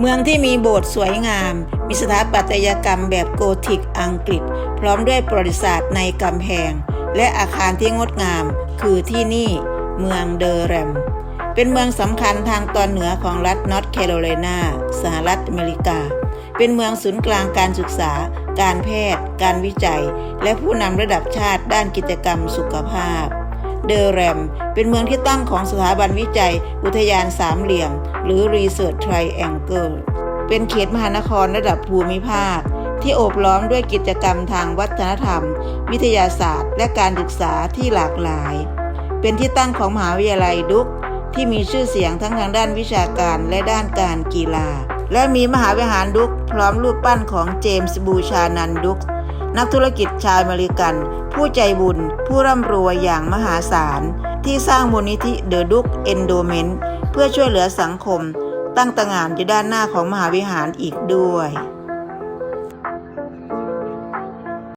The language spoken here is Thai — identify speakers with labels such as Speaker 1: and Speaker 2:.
Speaker 1: เมืองที่มีโบสถ์สวยงาม มีสถาปัตยกรรมแบบโกธิกอังกฤษ พร้อมด้วยประวัติศาสตร์ในกำแพง และอาคารที่งดงาม คือที่นี่เมืองเดอแรม เป็นเมืองสำคัญทางตอนเหนือของรัฐนอร์ทแคโรไลนาสหรัฐอเมริกา เป็นเมืองศูนย์กลางการศึกษา การแพทย์ การวิจัย และผู้นำระดับชาติด้านกิจกรรมสุขภาพเดอแรม เป็นเมืองที่ตั้งของสถาบันวิจัย อุทยานสามเหลี่ยม หรือ Research Triangle เป็นเขตมหานครระดับภูมิภาค ที่โอบล้อมด้วยกิจกรรมทางวัฒนธรรม วิทยาศาสตร์ และการศึกษาที่หลากหลาย เป็นที่ตั้งของมหาวิทยาลัยดุกที่มีชื่อเสียงทั้งทางด้านวิชาการและด้านการกีฬา และมีมหาวิหารดุกพร้อมรูปปั้นของเจมส์บูชานันดุกนักธุรกิจชาวอเมริกัน ผู้ใจบุญ ผู้ร่ำรวยอย่างมหาศาล ที่สร้างมูลนิธิเดอะดุกเอนโดเมนต์ เพื่อช่วยเหลือสังคมตั้งต่างานอยู่ด้านหน้าของมหาวิหารอีกด้วย